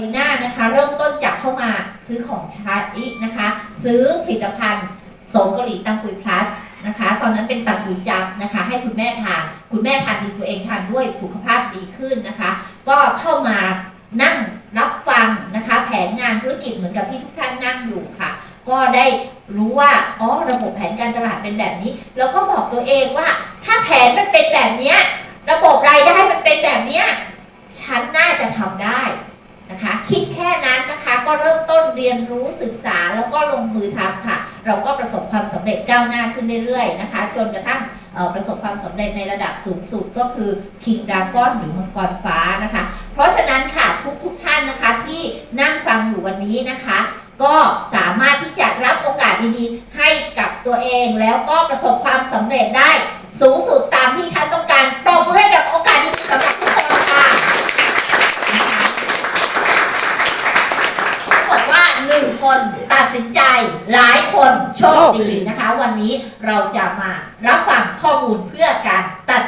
ลีน่านะคะเริ่มต้นจากเข้ามาซื้อของใช้นะคะ ซื้อผลิตภัณฑ์โสมเกาหลีตังกุยพลัสนะคะ ตอนนั้นเป็นตังกุยจับนะคะ ให้คุณแม่ทานคุณแม่ทานดีตัวเองทานด้วยสุขภาพดีขึ้นนะคะ ก็เข้ามานั่งรับฟังนะคะ แผนงานธุรกิจเหมือนกับที่ทุกท่านนั่งอยู่ค่ะ ก็ได้รู้ว่าอ๋อระบบแผนการตลาดเป็นแบบนี้ แล้วก็บอกตัวเองว่า ถ้าแผนมันเป็นแบบเนี้ยระบบรายได้มันเป็นแบบเนี้ยฉันน่าจะทำได้ นะคะคิดแค่นั้นนะคะ ก็เริ่มต้นเรียนรู้ศึกษาแล้วก็ลงมือทำค่ะ เราก็ประสบความสำเร็จก้าวหน้าขึ้นเรื่อยๆนะคะ จนกระทั่งประสบความสำเร็จในระดับสูงสุดก็คือ King Dragon หรือมังกรฟ้านะคะ เพราะฉะนั้นค่ะทุกทุกๆท่านนะคะที่นั่งฟังอยู่วันนี้นะคะ ก็สามารถที่จะรับโอกาสดีๆ ให้กับตัวเองแล้วก็ประสบความสำเร็จได้สูงสุด คนตัดสินใจหลายคนโชคดีนะคะ วันนี้เราจะมารับฟังข้อมูลเพื่อการตัด